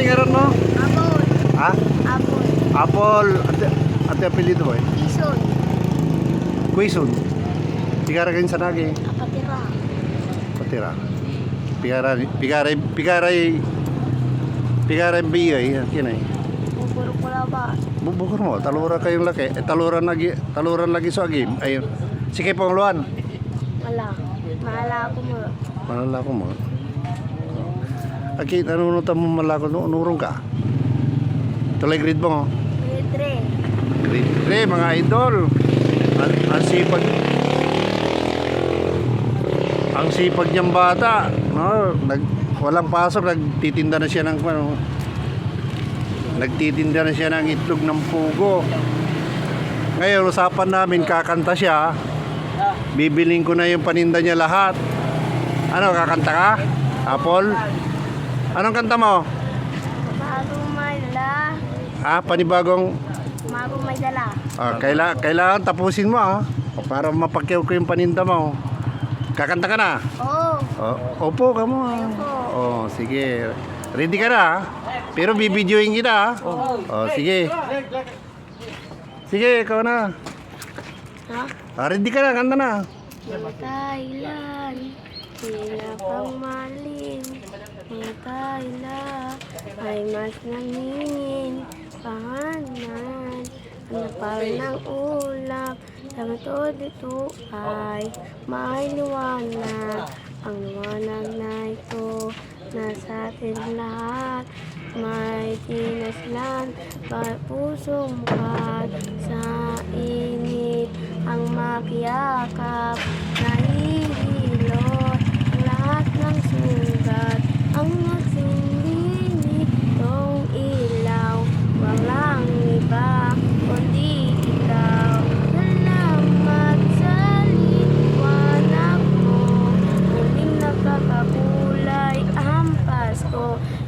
rin ngayon mo? Apple. Ha? Apple. Apple. Ate, ate apelido eh. Ison. Quezon. Pigara kayo sa nagi. Apatira. Patira. Pigara, pigara, pigara, pigara biyay. Yan ay. Buburo ko ba? Bubukor mo, talura kayong laki. Eh, taluran lagi, taluran lagi sa agim. Ayun. Sige pong luan. Wala. Mahala ako mo. Malala ko mo. Aki, nanunutan mo malako no, nurong ka. Tuloy grade mo. Litre. Grade 3, mga idol. Ang, ang sipag. Ang sipag niyang bata. No, nag, walang pasok, nagtitinda na siya ng ano, nagtitinda na siya ng itlog ng pugo. Ngayon, usapan namin, kakanta siya. Bibiling ko na yung paninda niya lahat. Ano, kakanta ka? Apple? Anong kanta mo? Bago may dala. Ah, panibagong Bago may dala. Ah, kaila, kailangan tapusin mo ah. Para mapakyaw ko yung paninda mo. Kakanta ka na? Oo. O, opo ka mo. ah. Oh, sige. Ready ka na ah. Pero bibidyoin kita ah. Oh, sige. Sige, ikaw na. Ha? Ah, ready ka na, kanta na. Kailan, hirap ang malim. Ay mas nangingin. Panganan, napal ng ulap. Sa matod ito ay may liwanag. Ang liwanag na ito, nasa atin lahat. May tinaslan, bawat pusong kat sa init ang makiyakap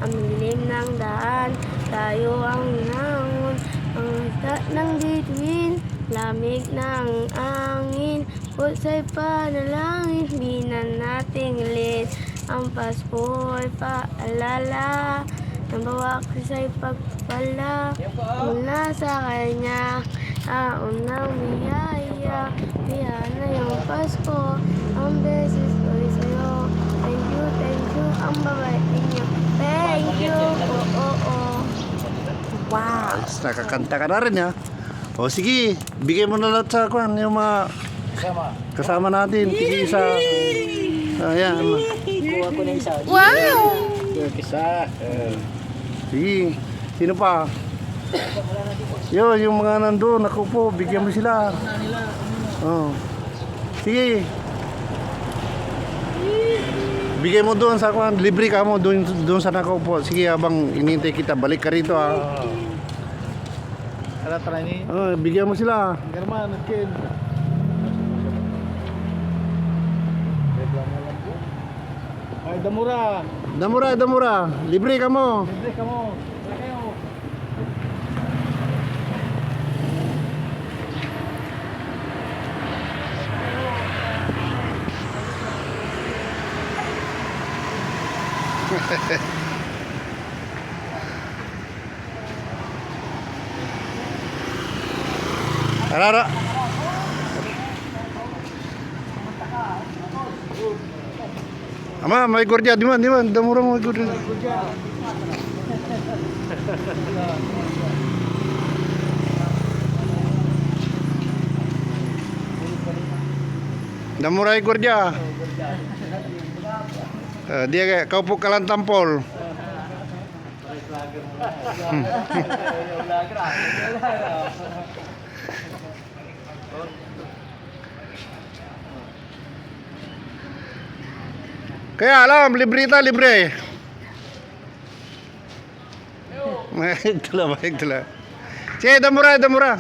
ang dilim ng daan tayo ang nangon. Ang hita ng bituin lamig ng angin. Pusa'y panalangin Binan nating lit Ang Pasko ay paalala Ng bawat isa'y pagpala. Mula sa kanya Taon ng biyaya. Biyana yung Pasko Ang beses ko'y sa'yo. Thank you, thank you Ang ninyo Thank you Oo, oo, Wow Ayos, nakakanta ka na rin ha. O sige, bigay mo na lahat sa kwan, yung mga kasama natin. Tigi isa. Ayan. Kuha ko na isa. Wow Yung isa. Sige. Sino pa? Yo, yung mga nandun, ako po, bigyan mo sila. Oh. Sige. Bigay mo doon sa kwan, libre ka mo doon doon sa nakaupo. Sige, habang inintay kita, balik ka rito ah. Ala try ni. Oh, bigyan mo sila. German, kin. Ay, damura. Damura, damura. Libre ka mo. Libre ka mo. Kayo. Arara. Ama, may gordya, di man, di man, damura mo gordya. Damura. Eh, uh, dia kaya kaupo kalan tampol. kaya alam, libre ta, libre. Baik telah, baik telah. Cik, dah murah, dah murah.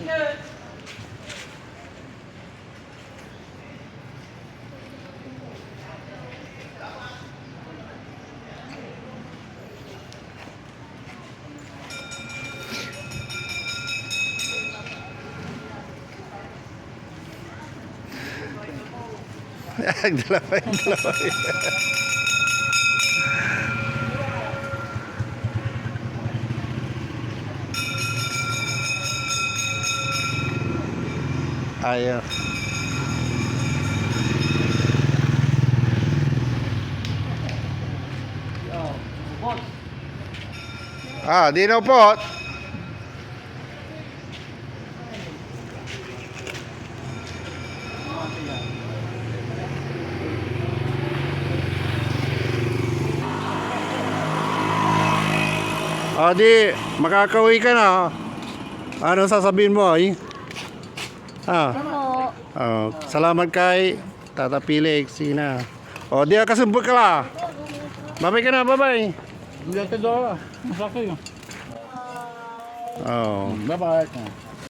Yes. Damura. dalawa, dalawa. Ayaw. Ah, di na po. Ah, di, makakauwi ka na. Ano sasabihin mo, ay? Ah, oh, salamat kay Tata Felix, Sina. O, di ka kasumbot ka la. Babay ka na, babay. Hindi ako doon. Masakay. Oh. Bye-bye.